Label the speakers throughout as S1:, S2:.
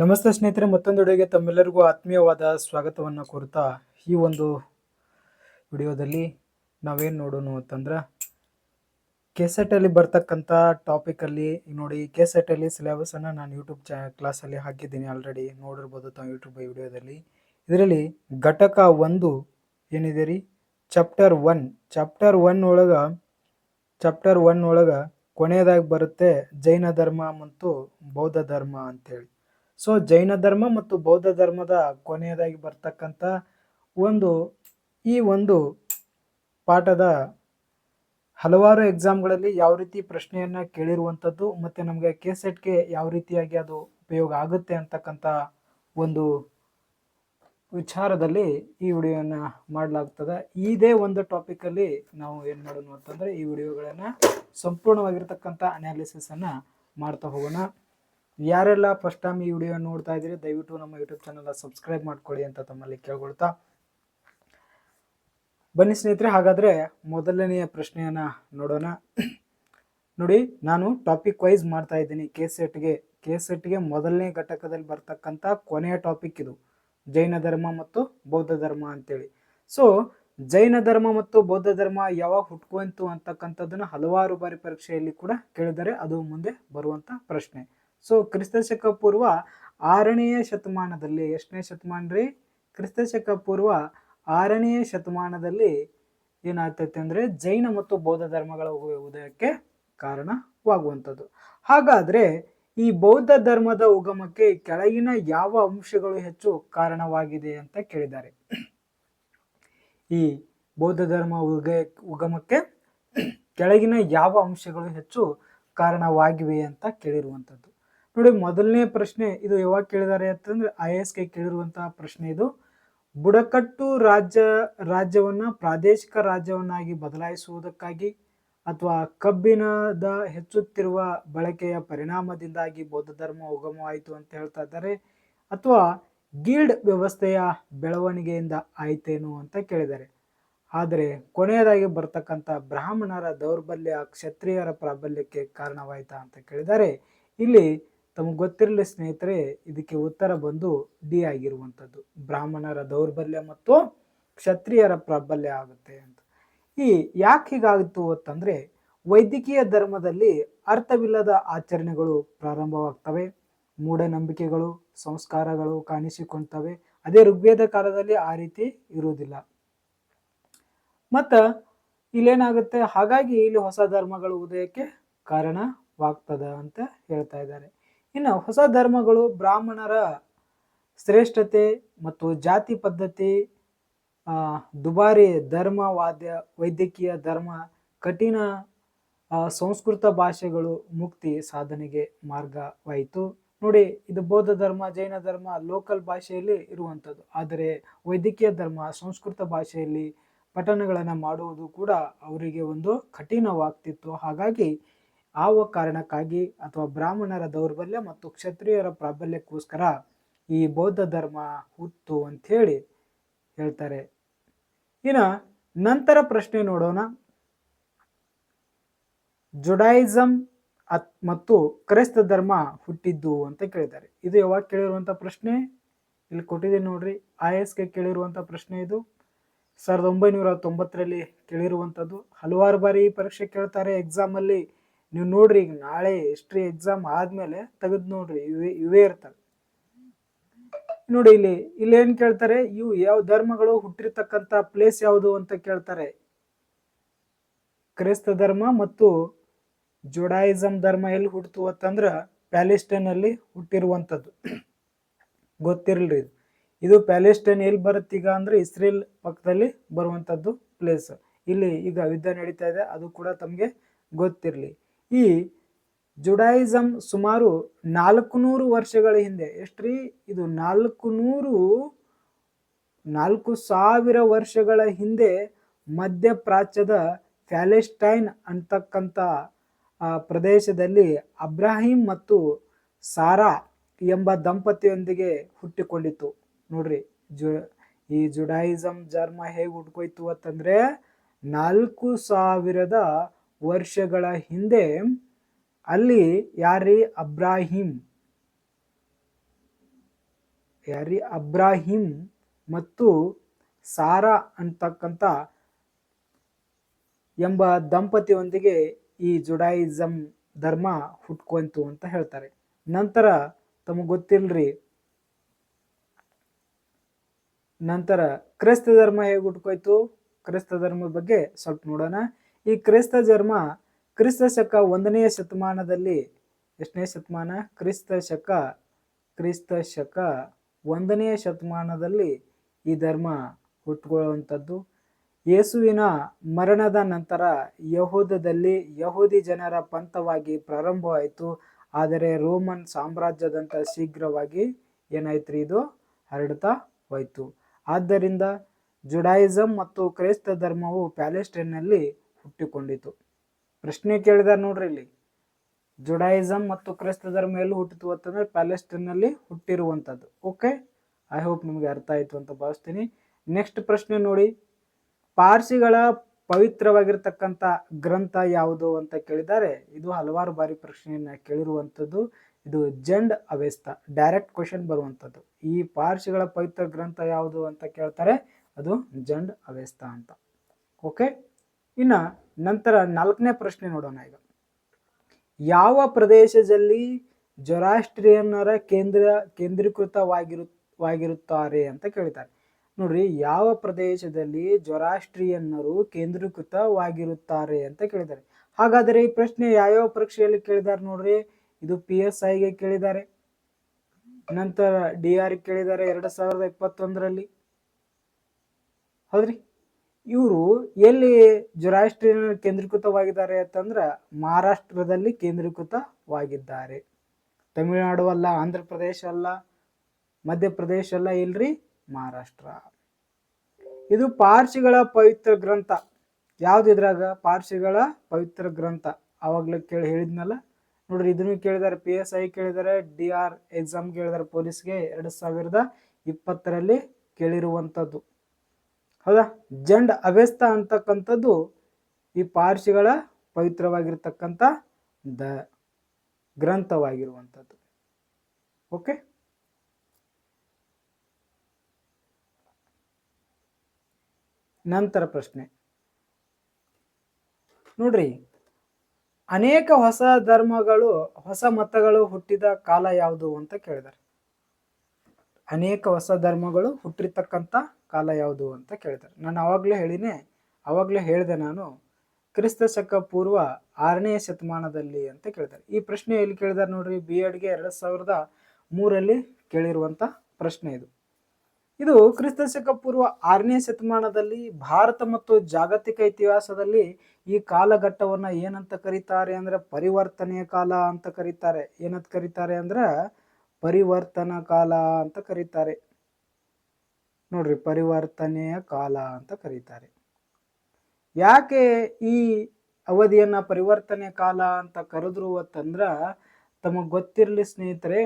S1: ನಮಸ್ತೆ ಸ್ನೇಹಿತರೆ, ಮತ್ತೊಂದು ವಿಡಿಯೋಗೆ ತಮ್ಮೆಲ್ಲರಿಗೂ ಆತ್ಮೀಯವಾದ ಸ್ವಾಗತವನ್ನು ಕೋರುತ್ತಾ ಈ ಒಂದು ವಿಡಿಯೋದಲ್ಲಿ ನಾವೇನು ನೋಡೋಣ ಅಂತಂದ್ರೆ ಕೆಸೆಟಲ್ಲಿ ಬರ್ತಕ್ಕಂಥ ಟಾಪಿಕಲ್ಲಿ ನೋಡಿ ಕೆಸೆಟಲ್ಲಿ ಸಿಲೆಬಸನ್ನು ನಾನು ಯೂಟ್ಯೂಬ್ ಚಾ ಕ್ಲಾಸಲ್ಲಿ ಹಾಕಿದ್ದೀನಿ ಆಲ್ರೆಡಿ ನೋಡಿರ್ಬೋದು ತಾವು ಯೂಟ್ಯೂಬ್ ವಿಡಿಯೋದಲ್ಲಿ. ಇದರಲ್ಲಿ ಘಟಕ ಒಂದು ಏನಿದೆ ರೀ? ಚಾಪ್ಟರ್ ಒನ್ ಚಾಪ್ಟರ್ ಒನ್ ಒಳಗೆ ಚಾಪ್ಟರ್ ಒನ್ ಒಳಗೆ ಕೊನೆಯದಾಗಿ ಬರುತ್ತೆ ಜೈನ ಧರ್ಮ ಮತ್ತು ಬೌದ್ಧ ಧರ್ಮ ಅಂತೇಳಿ. ಸೊ ಜೈನ ಧರ್ಮ ಮತ್ತು ಬೌದ್ಧ ಧರ್ಮದ ಕೊನೆಯದಾಗಿ ಬರ್ತಕ್ಕಂಥ ಒಂದು, ಈ ಒಂದು ಪಾಠದ ಹಲವಾರು ಎಕ್ಸಾಮ್ಗಳಲ್ಲಿ ಯಾವ ರೀತಿ ಪ್ರಶ್ನೆಯನ್ನು ಕೇಳಿರುವಂಥದ್ದು ಮತ್ತು ನಮಗೆ ಕೆ ಸೆಟ್ಗೆ ಯಾವ ರೀತಿಯಾಗಿ ಅದು ಉಪಯೋಗ ಆಗುತ್ತೆ ಅಂತಕ್ಕಂಥ ಒಂದು ವಿಚಾರದಲ್ಲಿ ಈ ವಿಡಿಯೋನ ಮಾಡಲಾಗ್ತದೆ. ಇದೇ ಒಂದು ಟಾಪಿಕಲ್ಲಿ ನಾವು ಏನು ಮಾಡೋಣ ಅಂತಂದರೆ ಈ ವಿಡಿಯೋಗಳನ್ನು ಸಂಪೂರ್ಣವಾಗಿರ್ತಕ್ಕಂಥ ಅನಾಲಿಸಿಸನ್ನು ಮಾಡ್ತಾ ಹೋಗೋಣ. ಯಾರೆಲ್ಲ ಫಸ್ಟ್ ಟೈಮ್ ಈ ವಿಡಿಯೋ ನೋಡ್ತಾ ಇದ್ದೀರಿ, ದಯವಿಟ್ಟು ನಮ್ಮ ಯೂಟ್ಯೂಬ್ ಚಾನಲ್ ಸಬ್ಸ್ಕ್ರೈಬ್ ಮಾಡ್ಕೊಳ್ಳಿ ಅಂತ ತಮ್ಮಲ್ಲಿ ಕೇಳ್ಕೊಳ್ತಾ. ಬನ್ನಿ ಸ್ನೇಹಿತರೆ, ಹಾಗಾದರೆ ಮೊದಲನೆಯ ಪ್ರಶ್ನೆಯನ್ನು ನೋಡೋಣ. ನೋಡಿ, ನಾನು ಟಾಪಿಕ್ ವೈಸ್ ಮಾಡ್ತಾ ಇದ್ದೀನಿ. ಕೆ ಸೆಟ್ಗೆ ಕೆ ಸೆಟ್ಗೆ ಮೊದಲನೇ ಘಟಕದಲ್ಲಿ ಬರ್ತಕ್ಕಂಥ ಕೊನೆಯ ಟಾಪಿಕ್ ಇದು. ಜೈನ ಧರ್ಮ ಮತ್ತು ಬೌದ್ಧ ಧರ್ಮ ಅಂತೇಳಿ. ಸೊ ಜೈನ ಧರ್ಮ ಮತ್ತು ಬೌದ್ಧ ಧರ್ಮ ಯಾವಾಗ ಹುಟ್ಕೊಂತು ಅಂತಕ್ಕಂಥದ್ದನ್ನು ಹಲವಾರು ಬಾರಿ ಪರೀಕ್ಷೆಯಲ್ಲಿ ಕೂಡ ಕೇಳಿದರೆ ಅದು ಮುಂದೆ ಬರುವಂಥ ಪ್ರಶ್ನೆ. ಸೊ ಕ್ರಿಸ್ತಶಕ ಪೂರ್ವ ಆರನೆಯ ಶತಮಾನದಲ್ಲಿ, ಎಷ್ಟನೇ ಶತಮಾನ ರೀ ಕ್ರಿಸ್ತಶಕ ಪೂರ್ವ ಆರನೆಯ ಶತಮಾನದಲ್ಲಿ ಏನಾಗ್ತೈತೆ ಅಂದರೆ ಜೈನ ಮತ್ತು ಬೌದ್ಧ ಧರ್ಮಗಳ ಉದಯಕ್ಕೆ ಕಾರಣವಾಗುವಂಥದ್ದು. ಹಾಗಾದರೆ ಈ ಬೌದ್ಧ ಧರ್ಮದ ಉಗಮಕ್ಕೆ ಕೆಳಗಿನ ಯಾವ ಅಂಶಗಳು ಹೆಚ್ಚು ಕಾರಣವಾಗಿದೆ ಅಂತ ಕೇಳಿದ್ದಾರೆ. ಈ ಬೌದ್ಧ ಧರ್ಮ ಉಗ, ಉಗಮಕ್ಕೆ ಕೆಳಗಿನ ಯಾವ ಅಂಶಗಳು ಹೆಚ್ಚು ಕಾರಣವಾಗಿವೆ ಅಂತ ಕೇಳಿರುವಂಥದ್ದು. ನೋಡಿ, ಮೊದಲನೇ ಪ್ರಶ್ನೆ ಇದು ಯಾವಾಗ ಕೇಳಿದ್ದಾರೆ ಅಂತಂದ್ರೆ ಐ ಎಸ್ ಕೆ ಕೇಳಿರುವಂತಹ ಪ್ರಶ್ನೆ ಇದು. ಬುಡಕಟ್ಟು ರಾಜ್ಯ, ರಾಜ್ಯವನ್ನ ಪ್ರಾದೇಶಿಕ ರಾಜ್ಯವನ್ನಾಗಿ ಬದಲಾಯಿಸುವುದಕ್ಕಾಗಿ ಅಥವಾ ಕಬ್ಬಿಣದ ಹೆಚ್ಚುತ್ತಿರುವ ಬಳಕೆಯ ಪರಿಣಾಮದಿಂದಾಗಿ ಬೌದ್ಧ ಧರ್ಮ ಉಗಮವಾಯಿತು ಅಂತ ಹೇಳ್ತಾ ಇದ್ದಾರೆ, ಅಥವಾ ಗಿಲ್ಡ್ ವ್ಯವಸ್ಥೆಯ ಬೆಳವಣಿಗೆಯಿಂದ ಆಯ್ತೇನು ಅಂತ ಕೇಳಿದ್ದಾರೆ. ಆದರೆ ಕೊನೆಯದಾಗಿ ಬರ್ತಕ್ಕಂಥ ಬ್ರಾಹ್ಮಣರ ದೌರ್ಬಲ್ಯ ಕ್ಷತ್ರಿಯರ ಪ್ರಾಬಲ್ಯಕ್ಕೆ ಕಾರಣವಾಯಿತಾ ಅಂತ ಕೇಳಿದ್ದಾರೆ. ಇಲ್ಲಿ ತಮಗೆ ಗೊತ್ತಿರಲಿ ಸ್ನೇಹಿತರೆ, ಇದಕ್ಕೆ ಉತ್ತರ ಬಂದು ಡಿ ಆಗಿರುವಂಥದ್ದು. ಬ್ರಾಹ್ಮಣರ ದೌರ್ಬಲ್ಯ ಮತ್ತು ಕ್ಷತ್ರಿಯರ ಪ್ರಾಬಲ್ಯ ಆಗುತ್ತೆ ಅಂತ. ಈ ಯಾಕೆ ಹೀಗಾಗಿತ್ತು ಅಂತಂದರೆ, ವೈದ್ಯಕೀಯ ಧರ್ಮದಲ್ಲಿ ಅರ್ಥವಿಲ್ಲದ ಆಚರಣೆಗಳು ಪ್ರಾರಂಭವಾಗ್ತವೆ. ಮೂಢನಂಬಿಕೆಗಳು, ಸಂಸ್ಕಾರಗಳು ಕಾಣಿಸಿಕೊಳ್ತವೆ. ಅದೇ ಋಗ್ವೇದ ಕಾಲದಲ್ಲಿ ಆ ರೀತಿ ಇರುವುದಿಲ್ಲ. ಮತ್ತು ಇಲ್ಲೇನಾಗುತ್ತೆ? ಹಾಗಾಗಿ ಇಲ್ಲಿ ಹೊಸ ಧರ್ಮಗಳು ಉದಯಕ್ಕೆ ಕಾರಣವಾಗ್ತದ ಅಂತ ಹೇಳ್ತಾ ಇದ್ದಾರೆ. ಇನ್ನು ಹೊಸ ಧರ್ಮಗಳು ಬ್ರಾಹ್ಮಣರ ಶ್ರೇಷ್ಠತೆ ಮತ್ತು ಜಾತಿ ಪದ್ಧತಿ ದುಬಾರಿ ದುಬಾರಿ ಧರ್ಮವಾದ್ಯ ವೈದ್ಯಕೀಯ ಧರ್ಮ, ಕಠಿಣ ಸಂಸ್ಕೃತ ಭಾಷೆಗಳು ಮುಕ್ತಿ ಸಾಧನೆಗೆ ಮಾರ್ಗವಾಯಿತು. ನೋಡಿ, ಇದು ಬೌದ್ಧ ಧರ್ಮ, ಜೈನ ಧರ್ಮ, ಲೋಕಲ್ ಭಾಷೆಯಲ್ಲಿ ಇರುವಂಥದ್ದು. ಆದರೆ ವೈದ್ಯಕೀಯ ಧರ್ಮ, ಸಂಸ್ಕೃತ ಭಾಷೆಯಲ್ಲಿ ಪಠಣಗಳನ್ನು ಮಾಡುವುದು ಕೂಡ ಅವರಿಗೆ ಒಂದು ಕಠಿಣವಾಗ್ತಿತ್ತು. ಹಾಗಾಗಿ ಆವ ಕಾರಣಕ್ಕಾಗಿ ಅಥವಾ ಬ್ರಾಹ್ಮಣರ ದೌರ್ಬಲ್ಯ ಮತ್ತು ಕ್ಷತ್ರಿಯರ ಪ್ರಾಬಲ್ಯಕ್ಕೋಸ್ಕರ ಈ ಬೌದ್ಧ ಧರ್ಮ ಹುತ್ತು ಅಂಥೇಳಿ ಹೇಳ್ತಾರೆ. ಇನ್ನು ನಂತರ ಪ್ರಶ್ನೆ ನೋಡೋಣ. ಜುಡಾಯಿಸಮ್ ಅತ್ ಮತ್ತು ಕ್ರೈಸ್ತ ಧರ್ಮ ಹುಟ್ಟಿದ್ದು ಅಂತ ಕೇಳಿದ್ದಾರೆ ಇದು ಯಾವಾಗ ಕೇಳಿರುವಂಥ ಪ್ರಶ್ನೆ? ಇಲ್ಲಿ ಕೊಟ್ಟಿದ್ದೀನಿ ನೋಡ್ರಿ. ಐ ಎಸ್ಗೆ ಕೇಳಿರುವಂಥ ಪ್ರಶ್ನೆ ಇದು. ಸಾವಿರದ ಒಂಬೈನೂರ ತೊಂಬತ್ತರಲ್ಲಿ ಕೇಳಿರುವಂಥದ್ದು. ಹಲವಾರು ಬಾರಿ ಪರೀಕ್ಷೆ ಕೇಳ್ತಾರೆ ಎಕ್ಸಾಮಲ್ಲಿ. ನೀವು ನೋಡ್ರಿ ಈಗ ನಾಳೆ ಹಿಸ್ಟ್ರಿ ಎಕ್ಸಾಮ್ ಆದಮೇಲೆ ತೆಗೆದು ನೋಡ್ರಿ, ಇವೇ ಇವೇ ಇರ್ತವೆ. ನೋಡಿ ಇಲ್ಲಿ ಇಲ್ಲಿ ಏನ್ ಕೇಳ್ತಾರೆ? ಇವು ಯಾವ ಧರ್ಮಗಳು ಹುಟ್ಟಿರ್ತಕ್ಕಂತ ಪ್ಲೇಸ್ ಯಾವುದು ಅಂತ ಕೇಳ್ತಾರೆ. ಕ್ರೈಸ್ತ ಧರ್ಮ ಮತ್ತು ಜೋಡಾಯಿಸಮ್ ಧರ್ಮ ಎಲ್ಲಿ ಹುಟ್ಟಿತು ಅಂತಂದ್ರೆ ಪ್ಯಾಲೆಸ್ಟೈನ್ ಅಲ್ಲಿ ಹುಟ್ಟಿರುವಂಥದ್ದು. ಗೊತ್ತಿರಲ್ರಿ ಇದು. ಇದು ಪ್ಯಾಲೆಸ್ಟೈನ್ ಎಲ್ಲಿ ಬರುತ್ತೆ ಈಗ ಅಂದ್ರೆ ಇಸ್ರೇಲ್ ಪಕ್ಕದಲ್ಲಿ ಬರುವಂಥದ್ದು ಪ್ಲೇಸ್ ಇಲ್ಲಿ ಈಗ ಯುದ್ಧ ನಡೀತಾ ಇದೆ, ಅದು ಕೂಡ ತಮಗೆ ಗೊತ್ತಿರಲಿ. ಈ ಜುಡಾಯಿಸಮ್ ಸುಮಾರು ನಾಲ್ಕು ನೂರು ವರ್ಷಗಳ ಹಿಂದೆ, ಎಷ್ಟ್ರಿ? ಇದು ನಾಲ್ಕು ನೂರು ನಾಲ್ಕು ಸಾವಿರ ವರ್ಷಗಳ ಹಿಂದೆ ಮಧ್ಯಪ್ರಾಚ್ಯದ ಪ್ಯಾಲೆಸ್ಟೈನ್ ಅಂತಕ್ಕಂಥ ಪ್ರದೇಶದಲ್ಲಿ ಅಬ್ರಾಹಿಂ ಮತ್ತು ಸಾರಾ ಎಂಬ ದಂಪತಿಯೊಂದಿಗೆ ಹುಟ್ಟಿಕೊಂಡಿತು ನೋಡ್ರಿ, ಜು, ಈ ಜುಡಾಯಿಸಮ್ ಜರ್ಮ ಹೇಗೆ ಹುಟ್ಕೋಯ್ತು ಅಂತಂದರೆ ನಾಲ್ಕು ಸಾವಿರದ ವರ್ಷಗಳ ಹಿಂದೆ ಅಲ್ಲಿ ಯಾರಿ ಅಬ್ರಾಹಿಂ. ಯಾರಿ ಅಬ್ರಾಹಿಂ ಮತ್ತು ಸಾರಾ ಅಂತಕ್ಕಂಥ ಎಂಬ ದಂಪತಿಯೊಂದಿಗೆ ಈ ಜುಡಾಯಿಸಂ ಧರ್ಮ ಹುಟ್ಕೊಂತು ಅಂತ ಹೇಳ್ತಾರೆ. ನಂತರ ತಮಗೆ ಗೊತ್ತಿಲ್ರಿ? ನಂತರ ಕ್ರೈಸ್ತ ಧರ್ಮ ಹೇಗೆ ಹುಟ್ಕೋಯ್ತು? ಕ್ರೈಸ್ತ ಧರ್ಮದ ಬಗ್ಗೆ ಸ್ವಲ್ಪ ನೋಡೋಣ. ಈ ಕ್ರಿಸ್ತ ಧರ್ಮ ಕ್ರಿಸ್ತ ಶಕ ಒಂದನೆಯ ಶತಮಾನದಲ್ಲಿ, ಎಷ್ಟನೇ ಶತಮಾನ? ಕ್ರಿಸ್ತ ಶಕ ಕ್ರಿಸ್ತ ಶಕ ಒಂದನೆಯ ಶತಮಾನದಲ್ಲಿ ಈ ಧರ್ಮ ಹುಟ್ಟುಕೊಳ್ಳುವಂಥದ್ದು. ಯೇಸುವಿನ ಮರಣದ ನಂತರ ಯಹೂದದಲ್ಲಿ ಯಹೂದಿ ಜನರ ಪಂಥವಾಗಿ ಪ್ರಾರಂಭವಾಯಿತು. ಆದರೆ ರೋಮನ್ ಸಾಮ್ರಾಜ್ಯದಂಥ ಶೀಘ್ರವಾಗಿ ಏನಾಯ್ತು ಇದು? ಹರಡ್ತಾ ಹೋಯಿತು. ಆದ್ದರಿಂದ ಜುಡಾಯಿಸಂ ಮತ್ತು ಕ್ರೈಸ್ತ ಧರ್ಮವು ಪ್ಯಾಲೆಸ್ಟೈನ್ನಲ್ಲಿ ಹುಟ್ಟಿಕೊಂಡಿತು. ಪ್ರಶ್ನೆ ಕೇಳಿದಾರೆ ನೋಡ್ರಿ ಇಲ್ಲಿ. ಜುಡಾಯಿಸಮ್ ಮತ್ತು ಕ್ರೈಸ್ತ ಧರ್ಮ ಎಲ್ಲಿ ಹುಟ್ಟಿತು ಅಂತಂದ್ರೆ ಪ್ಯಾಲೆಸ್ಟೈನ್ನಲ್ಲಿ ಹುಟ್ಟಿರುವಂಥದ್ದು. ಓಕೆ ಐ ಹೋಪ್ ನಿಮಗೆ ಅರ್ಥ ಆಯಿತು ಅಂತ ಭಾವಿಸ್ತೀನಿ. ನೆಕ್ಸ್ಟ್ ಪ್ರಶ್ನೆ ನೋಡಿ. ಪಾರ್ಸಿಗಳ ಪವಿತ್ರವಾಗಿರ್ತಕ್ಕಂಥ ಗ್ರಂಥ ಯಾವುದು ಅಂತ ಕೇಳಿದ್ದಾರೆ ಇದು ಹಲವಾರು ಬಾರಿ ಪ್ರಶ್ನೆಯನ್ನು ಕೇಳಿರುವಂಥದ್ದು. ಇದು ಜಂಡ್ ಅವೆಸ್ತ ಡೈರೆಕ್ಟ್ ಕ್ವಶನ್ ಬರುವಂಥದ್ದು. ಈ ಪಾರ್ಸಿಗಳ ಪವಿತ್ರ ಗ್ರಂಥ ಯಾವುದು ಅಂತ ಕೇಳ್ತಾರೆ. ಅದು ಜಂಡ್ ಅವೆಸ್ತ ಅಂತ. ಓಕೆ ಇನ್ನ ನಂತರ ನಾಲ್ಕನೇ ಪ್ರಶ್ನೆ ನೋಡೋಣ ಈಗ. ಯಾವ ಪ್ರದೇಶದಲ್ಲಿ ಜೊರಾಸ್ಟ್ರಿಯನ್ನರ ಕೇಂದ್ರ ಕೇಂದ್ರೀಕೃತವಾಗಿರುವಾಗಿರುತ್ತಾರೆ ಅಂತ ಕೇಳ್ತಾರೆ ನೋಡ್ರಿ, ಯಾವ ಪ್ರದೇಶದಲ್ಲಿ ಜೊರಾಸ್ಟ್ರಿಯನ್ನರು ಕೇಂದ್ರೀಕೃತವಾಗಿರುತ್ತಾರೆ ಅಂತ ಕೇಳಿದ್ದಾರೆ. ಹಾಗಾದರೆ ಈ ಪ್ರಶ್ನೆ ಯಾವ್ಯಾವ ಪರೀಕ್ಷೆಯಲ್ಲಿ ಕೇಳಿದ್ದಾರೆ ನೋಡ್ರಿ? ಇದು ಪಿ ಎಸ್ ಐಗೆ ಕೇಳಿದ್ದಾರೆ. ನಂತರ ಡಿ ಆರ್ ಕೇಳಿದ್ದಾರೆ ಎರಡು ಸಾವಿರದ ಇಪ್ಪತ್ತೊಂದರಲ್ಲಿ. ಹೌದ್ರಿ? ಇವರು ಎಲ್ಲಿ ಜೊರಾಸ್ಟ್ರಿಯನ್ ಕೇಂದ್ರೀಕೃತವಾಗಿದ್ದಾರೆ ಅಂತಂದ್ರೆ ಮಹಾರಾಷ್ಟ್ರದಲ್ಲಿ ಕೇಂದ್ರೀಕೃತವಾಗಿದ್ದಾರೆ. ತಮಿಳುನಾಡು ಅಲ್ಲ, ಆಂಧ್ರ ಪ್ರದೇಶ ಅಲ್ಲ ಮಧ್ಯಪ್ರದೇಶ ಅಲ್ಲ, ಇಲ್ರಿ ಮಹಾರಾಷ್ಟ್ರ. ಇದು ಪಾರ್ಸಿಗಳ ಪವಿತ್ರ ಗ್ರಂಥ. ಯಾವ್ದು ಇದ್ರಾಗ? ಪಾರ್ಸಿಗಳ ಪವಿತ್ರ ಗ್ರಂಥ. ಅವಾಗ್ಲೇ ಕೇಳಿ ಹೇಳಿದ್ನಲ್ಲ. ನೋಡ್ರಿ, ಇದನ್ನು ಕೇಳಿದಾರೆ ಪಿ ಎಸ್ ಐ ಕೇಳಿದಾರೆ ಡಿ ಆರ್ ಎಕ್ಸಾಮ್ ಕೇಳಿದಾರೆ, ಪೊಲೀಸ್ಗೆ. ಎರಡು ಸಾವಿರದ ಇಪ್ಪತ್ತರಲ್ಲಿ ಕೇಳಿರುವಂಥದ್ದು. ಹೌದಾ? ಜಂಡ್ ಅವೆಸ್ತ ಅಂತಕ್ಕಂಥದ್ದು ಈ ಪಾರ್ಸಿಗಳ ಪವಿತ್ರವಾಗಿರ್ತಕ್ಕಂಥ ದ ಗ್ರಂಥವಾಗಿರುವಂಥದ್ದು. ಓಕೆ? ನಂತರ ಪ್ರಶ್ನೆ. ನೋಡ್ರಿ, ಅನೇಕ ಹೊಸ ಧರ್ಮಗಳು, ಹೊಸ ಮತಗಳು ಹುಟ್ಟಿದ ಕಾಲ ಯಾವುದು ಅಂತ ಕೇಳಿದ್ದಾರೆ ಅನೇಕ ಹೊಸ ಧರ್ಮಗಳು ಹುಟ್ಟಿರ್ತಕ್ಕಂಥ ಕಾಲ ಯಾವುದು ಅಂತ ಕೇಳ್ತಾರೆ. ನಾನು ಆವಾಗಲೇ ಹೇಳಿನೇ ಆವಾಗಲೇ ಹೇಳಿದೆ ನಾನು, ಕ್ರಿಸ್ತ ಶಕ ಪೂರ್ವ ಆರನೇ ಶತಮಾನದಲ್ಲಿ ಅಂತ ಕೇಳ್ತಾರೆ. ಈ ಪ್ರಶ್ನೆ ಎಲ್ಲಿ ಕೇಳಿದಾರೆ ನೋಡ್ರಿ? ಬಿ ಎಡ್ಗೆ ಎರಡು ಸಾವಿರದ ಮೂರಲ್ಲಿ ಕೇಳಿರುವಂಥ ಪ್ರಶ್ನೆ ಇದು. ಇದು ಕ್ರಿಸ್ತ ಶಕ ಪೂರ್ವ ಆರನೇ ಶತಮಾನದಲ್ಲಿ ಭಾರತ ಮತ್ತು ಜಾಗತಿಕ ಇತಿಹಾಸದಲ್ಲಿ ಈ ಕಾಲಘಟ್ಟವನ್ನ ಏನಂತ ಕರೀತಾರೆ ಅಂದ್ರೆ ಪರಿವರ್ತನೆಯ ಕಾಲ ಅಂತ ಕರೀತಾರೆ. ಏನಂತ ಕರೀತಾರೆ ಅಂದ್ರೆ ಪರಿವರ್ತನಾ ಕಾಲ ಅಂತ ಕರೀತಾರೆ. ನೋಡ್ರಿ ಪರಿವರ್ತನೆಯ ಕಾಲ ಅಂತ ಕರೀತಾರೆ. ಯಾಕೆ ಈ ಅವಧಿಯನ್ನ ಪರಿವರ್ತನೆ ಕಾಲ ಅಂತ ಕರೆದ್ರು ಅಂತಂದ್ರ ತಮಗ್ ಗೊತ್ತಿರಲಿ ಸ್ನೇಹಿತರೆ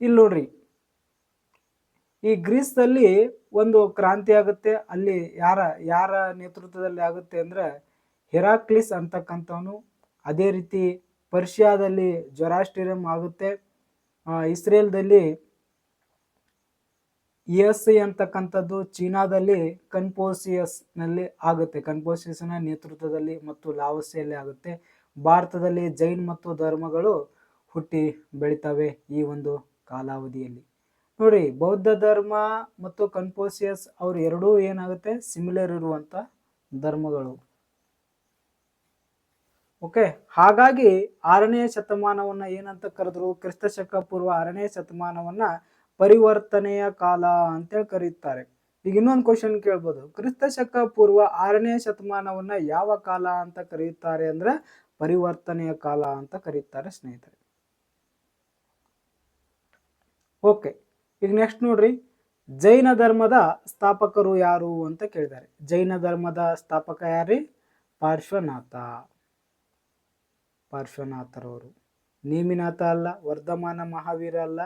S1: ಇಲ್ಲಿ ನೋಡ್ರಿ, ಈ ಗ್ರೀಸ್ದಲ್ಲಿ ಒಂದು ಕ್ರಾಂತಿ ಆಗುತ್ತೆ, ಅಲ್ಲಿ ಯಾರ ಯಾರ ನೇತೃತ್ವದಲ್ಲಿ ಆಗುತ್ತೆ ಅಂದ್ರೆ ಹೆರಾಕ್ಲಿಸ್ ಅಂತಕ್ಕಂಥವನು. ಅದೇ ರೀತಿ ಪರ್ಷಿಯಾದಲ್ಲಿ ಜೊರಾಸ್ಟ್ರಿಯಂ ಆಗುತ್ತೆ. ಇಸ್ರೇಲ್ದಲ್ಲಿ ಎಸ್ ಐ ಅಂತಕ್ಕಂಥದ್ದು ಚೀನಾದಲ್ಲಿ ಕನ್ಫೋಸಿಯಸ್ನಲ್ಲಿ ಆಗುತ್ತೆ. ಕನ್ಫೋಸಿಯಸ್ನ ನೇತೃತ್ವದಲ್ಲಿ ಮತ್ತು ಲಾವಸ್ಯಲ್ಲಿ ಆಗುತ್ತೆ. ಭಾರತದಲ್ಲಿ ಜೈನ್ ಮತ್ತು ಧರ್ಮಗಳು ಹುಟ್ಟಿ ಬೆಳಿತವೆ ಈ ಒಂದು ಕಾಲಾವಧಿಯಲ್ಲಿ. ನೋಡಿ, ಬೌದ್ಧ ಧರ್ಮ ಮತ್ತು ಕನ್ಫೋಸಿಯಸ್ ಅವ್ರು ಎರಡೂ ಏನಾಗುತ್ತೆ? ಸಿಮಿಲರ್ ಇರುವಂತ ಧರ್ಮಗಳು. ಓಕೆ, ಹಾಗಾಗಿ ಆರನೇ ಶತಮಾನವನ್ನ ಏನಂತ ಕರೆದ್ರು? ಕ್ರಿಸ್ತ ಶಕ ಪೂರ್ವ ಆರನೇ ಶತಮಾನವನ್ನ ಪರಿವರ್ತನೆಯ ಕಾಲ ಅಂತೇಳಿ ಕರೀತಾರೆ. ಈಗ ಇನ್ನೊಂದು ಕ್ವಶನ್ ಕೇಳ್ಬೋದು. ಕ್ರಿಸ್ತ ಶಕ ಪೂರ್ವ ಆರನೇ ಶತಮಾನವನ್ನ ಯಾವ ಕಾಲ ಅಂತ ಕರೆಯುತ್ತಾರೆ ಅಂದ್ರೆ ಪರಿವರ್ತನೆಯ ಕಾಲ ಅಂತ ಕರೀತಾರೆ ಸ್ನೇಹಿತರೆ. ಓಕೆ, ಈಗ ನೆಕ್ಸ್ಟ್ ನೋಡ್ರಿ. ಜೈನ ಧರ್ಮದ ಸ್ಥಾಪಕರು ಯಾರು ಅಂತ ಕೇಳಿದ್ದಾರೆ. ಜೈನ ಧರ್ಮದ ಸ್ಥಾಪಕ ಯಾರಿ ಪಾರ್ಶ್ವನಾಥ. ಪಾರ್ಶ್ವನಾಥರವರು. ನೇಮಿನಾಥ ಅಲ್ಲ, ವರ್ಧಮಾನ ಮಹಾವೀರ ಅಲ್ಲ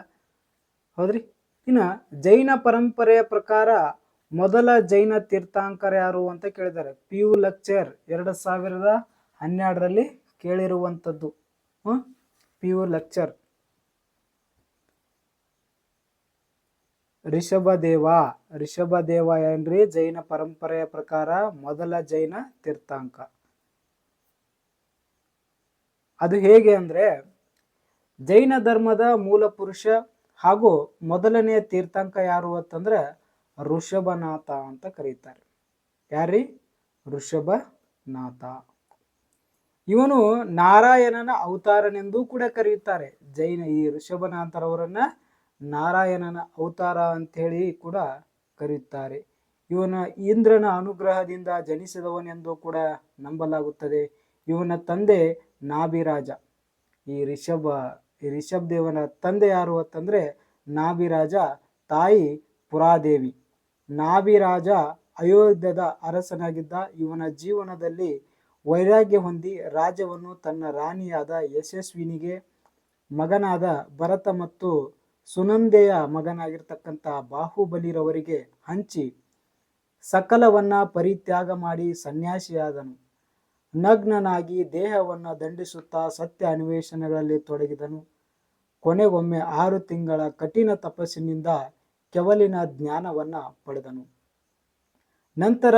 S1: ಹೌದ್ರಿ? ಇನ್ನು ಜೈನ ಪರಂಪರೆಯ ಪ್ರಕಾರ ಮೊದಲ ಜೈನ ತೀರ್ಥಾಂಕರ ಯಾರು ಅಂತ ಕೇಳಿದ್ದಾರೆ. ಪಿ ಯು ಲೆಕ್ಚರ್ ಎರಡು ಸಾವಿರದ ಹನ್ನೆರಡರಲ್ಲಿ ಕೇಳಿರುವಂಥದ್ದು. P U lecture Rishabhadeva Rishabhadeva ಏನ್ರಿ? ಜೈನ ಪರಂಪರೆಯ ಪ್ರಕಾರ ಮೊದಲ ಜೈನ ತೀರ್ಥಾಂಕ. ಅದು ಹೇಗೆ ಅಂದ್ರೆ ಜೈನ ಧರ್ಮದ ಮೂಲ ಪುರುಷ ಹಾಗೂ ಮೊದಲನೆಯ ತೀರ್ಥಂಕ ಯಾರು ಅಂತಂದ್ರೆ ಋಷಭನಾಥ ಅಂತ ಕರೀತಾರೆ. ಯಾರಿ ಋಷಭನಾಥ. ಇವನು ನಾರಾಯಣನ ಅವತಾರನೆಂದೂ ಕೂಡ ಕರೆಯುತ್ತಾರೆ ಜೈನ ಈ ಋಷಭನಾಥರವರನ್ನ ನಾರಾಯಣನ ಅವತಾರ ಅಂತೇಳಿ ಕೂಡ ಕರೆಯುತ್ತಾರೆ ಇವನ ಇಂದ್ರನ ಅನುಗ್ರಹದಿಂದ ಜನಿಸಿದವನೆಂದು ಕೂಡ ನಂಬಲಾಗುತ್ತದೆ. ಇವನ ತಂದೆ ನಾಭಿರಾಜ, ಈ ರಿಷಭ ಈ ರಿಷಭ್ ದೇವನ ತಂದೆ ಯಾರು ಅಂತಂದರೆ ನಾಭಿರಾಜ ತಾಯಿ ಪುರಾದೇವಿ. ನಾಭಿರಾಜ ಅಯೋಧ್ಯದ ಅರಸನಾಗಿದ್ದ ಇವನ ಜೀವನದಲ್ಲಿ ವೈರಾಗ್ಯ ಹೊಂದಿ ರಾಜ್ಯವನ್ನು ತನ್ನ ರಾಣಿಯಾದ ಯಶಸ್ವಿನಿಗೆ ಮಗನಾದ ಭರತ ಮತ್ತು ಸುನಂದೆಯ ಮಗನಾಗಿರ್ತಕ್ಕಂಥ ಬಾಹುಬಲಿರವರಿಗೆ ಹಂಚಿ ಸಕಲವನ್ನ ಪರಿತ್ಯಾಗ ಮಾಡಿ ಸನ್ಯಾಸಿಯಾದನು. ನಗ್ನನಾಗಿ ದೇಹವನ್ನು ದಂಡಿಸುತ್ತಾ ಸತ್ಯ ಅನ್ವೇಷಣೆಗಳಲ್ಲಿ ತೊಡಗಿದನು. ಕೊನೆಗೊಮ್ಮೆ ಆರು ತಿಂಗಳ ಕಠಿಣ ತಪಸ್ಸಿನಿಂದ ಕೆವಲಿನ ಜ್ಞಾನವನ್ನ ಪಡೆದನು. ನಂತರ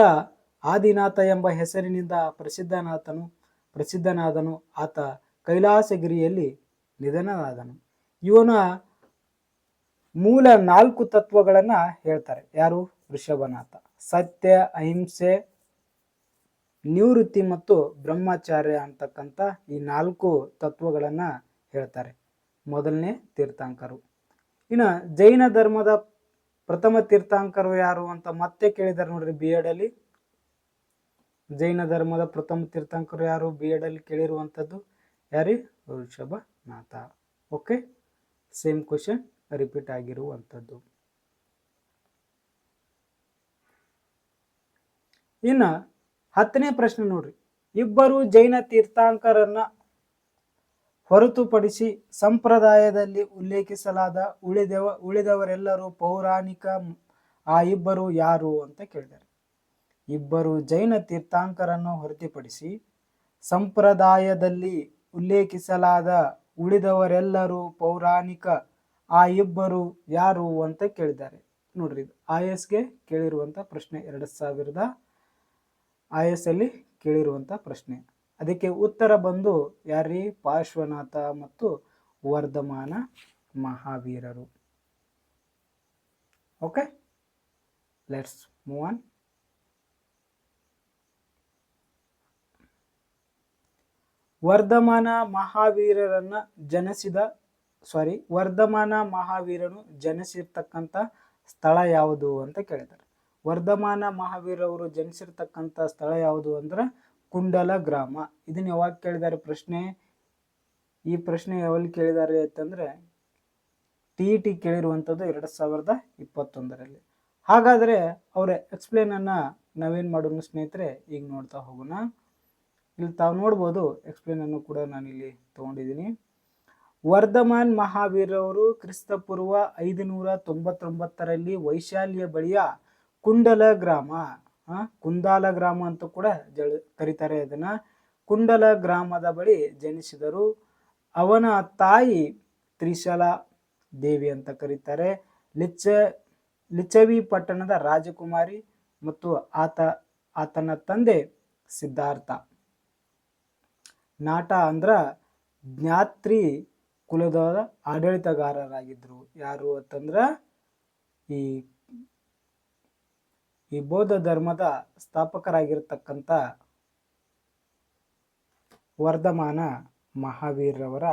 S1: ಆದಿನಾಥ ಎಂಬ ಹೆಸರಿನಿಂದ ಪ್ರಸಿದ್ಧನಾಥನು ಪ್ರಸಿದ್ಧನಾದನು. ಆತ ಕೈಲಾಸಗಿರಿಯಲ್ಲಿ ನಿಧನನಾದನು. ಇವನ ಮೂಲ ನಾಲ್ಕು ತತ್ವಗಳನ್ನು ಹೇಳ್ತಾರೆ. ಯಾರು? ಋಷಭನಾಥ. ಸತ್ಯ, ಅಹಿಂಸೆ ನಿವೃತ್ತಿ ಮತ್ತು ಬ್ರಹ್ಮಚಾರ್ಯ ಅಂತಕ್ಕಂಥ ಈ ನಾಲ್ಕು ತತ್ವಗಳನ್ನು ಹೇಳ್ತಾರೆ. ಮೊದಲನೇ ತೀರ್ಥಾಂಕರು. ಇನ್ನು ಜೈನ ಧರ್ಮದ ಪ್ರಥಮ ತೀರ್ಥಾಂಕರು ಯಾರು ಅಂತ ಮತ್ತೆ ಕೇಳಿದ್ದಾರೆ ನೋಡ್ರಿ ಬಿ ಎಡಲ್ಲಿ ಜೈನ ಧರ್ಮದ ಪ್ರಥಮ ತೀರ್ಥಾಂಕರು ಯಾರು ಬಿ ಎಡಲ್ಲಿ ಕೇಳಿರುವಂಥದ್ದು ಯಾರಿ? Vrishabhanatha okay same question repeat ಆಗಿರುವಂಥದ್ದು. ಇನ್ನ ಹತ್ತನೇ ಪ್ರಶ್ನೆ ನೋಡ್ರಿ. ಇಬ್ಬರು ಜೈನ ತೀರ್ಥಾಂಕರನ್ನ ಹೊರತುಪಡಿಸಿ ಸಂಪ್ರದಾಯದಲ್ಲಿ ಉಲ್ಲೇಖಿಸಲಾದ ಉಳಿದವ, ಉಳಿದವರೆಲ್ಲರೂ ಪೌರಾಣಿಕ ಆ ಇಬ್ಬರು ಯಾರು ಅಂತ ಕೇಳಿದ್ದಾರೆ. ಇಬ್ಬರು ಜೈನ ತೀರ್ಥಾಂಕರನ್ನು ಹೊರತುಪಡಿಸಿ ಸಂಪ್ರದಾಯದಲ್ಲಿ ಉಲ್ಲೇಖಿಸಲಾದ ಉಳಿದವರೆಲ್ಲರೂ ಪೌರಾಣಿಕ ಆ ಇಬ್ಬರು ಯಾರು ಅಂತ ಕೇಳಿದ್ದಾರೆ. ನೋಡ್ರಿ ಐ ಎಸ್ಗೆ ಕೇಳಿರುವಂಥ ಪ್ರಶ್ನೆ ಎರಡು ಸಾವಿರದ ಐ ಎಸ್ ಕೇಳಿರುವಂಥ ಪ್ರಶ್ನೆ. ಅದಕ್ಕೆ ಉತ್ತರ ಬಂದು ಯಾರಿ ಪಾರ್ಶ್ವನಾಥ ಮತ್ತು Vardhamana ಮಹಾವೀರರು. Okay let's move on Vardhamana ಮಹಾವೀರರನ್ನ ಜನಿಸಿದ ಸಾರಿ ವರ್ಧಮಾನ ಮಹಾವೀರನು ಜನಿಸಿರ್ತಕ್ಕಂಥ ಸ್ಥಳ ಯಾವುದು ಅಂತ ಕೇಳಿದ್ದಾರೆ. ವರ್ಧಮಾನ ಮಹಾವೀರವರು ಜನಿಸಿರ್ತಕ್ಕಂಥ ಸ್ಥಳ ಯಾವುದು ಅಂದ್ರೆ ಕುಂಡಲ ಗ್ರಾಮ. ಇದನ್ನ ಯಾವಾಗ ಕೇಳಿದ್ದಾರೆ ಪ್ರಶ್ನೆ? ಈ ಪ್ರಶ್ನೆ ಯಾವಾಗ ಕೇಳಿದ್ದಾರೆ ಅಂತಂದ್ರೆ ಟಿ ಇ ಟಿ ಕೇಳಿರುವಂಥದ್ದು ಎರಡು ಸಾವಿರದ ಇಪ್ಪತ್ತೊಂದರಲ್ಲಿ. ಹಾಗಾದರೆ ಅವರ ಎಕ್ಸ್ಪ್ಲೇನನ್ನು ನಾವೇನು ಮಾಡೋಣ ಸ್ನೇಹಿತರೆ? ಈಗ ನೋಡ್ತಾ ಹೋಗೋಣ. ಇಲ್ಲಿ ತಾವು ನೋಡ್ಬೋದು ಎಕ್ಸ್ಪ್ಲೇನನ್ನು ಕೂಡ ನಾನಿಲ್ಲಿ ತಗೊಂಡಿದ್ದೀನಿ. ವರ್ಧಮಾನ್ ಮಹಾವೀರವರು ಕ್ರಿಸ್ತಪೂರ್ವ ಐದುನೂರ ತೊಂಬತ್ತೊಂಬತ್ತರಲ್ಲಿ ವೈಶಾಲ್ಯ ಬಳಿಯ ಕುಂಡಲ ಗ್ರಾಮ. ಕುಂದಾಲ ಗ್ರಾಮ ಅಂತ ಕೂಡ ಜಳ, ಕರೀತಾರೆ ಅದನ್ನ ಕುಂಡಲ ಗ್ರಾಮದ ಬಳಿ ಜನಿಸಿದರು. ಅವನ ತಾಯಿ ತ್ರಿಶಲ ದೇವಿ ಅಂತ ಕರೀತಾರೆ. ಲಿಚ್ಚ, ಲಿಚ್ಚವಿ ಪಟ್ಟಣದ ರಾಜಕುಮಾರಿ ಮತ್ತು ಆತ, ಆತನ ತಂದೆ ಸಿದ್ಧಾರ್ಥ. ನಾಟ ಅಂದ್ರ ಜ್ಞಾತ್ರಿ ಕುಲದ ಆಡಳಿತಗಾರರಾಗಿದ್ರು. ಯಾರು ಅಂತಂದ್ರ ಈ ಈ ಬೌದ್ಧ ಧರ್ಮದ ಸ್ಥಾಪಕರಾಗಿರ್ತಕ್ಕಂಥ ವರ್ಧಮಾನ ಮಹಾವೀರವರ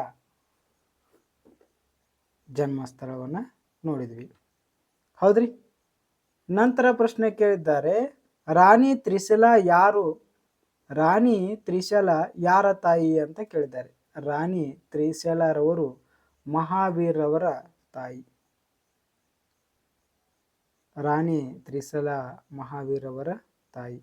S1: ಜನ್ಮಸ್ಥಳವನ್ನು ನೋಡಿದ್ವಿ. ಹೌದ್ರಿ? ನಂತರ ಪ್ರಶ್ನೆ ಕೇಳಿದ್ದಾರೆ, ರಾಣಿ ತ್ರಿಶಲ ಯಾರು? ರಾಣಿ ತ್ರಿಶಲ ಯಾರ ತಾಯಿ ಅಂತ ಕೇಳಿದ್ದಾರೆ. ರಾಣಿ ತ್ರಿಶಲರವರು ಮಹಾವೀರವರ ತಾಯಿ. ರಾಣಿ ತ್ರಿಸಲ ಮಹಾವೀರವರ ತಾಯಿ.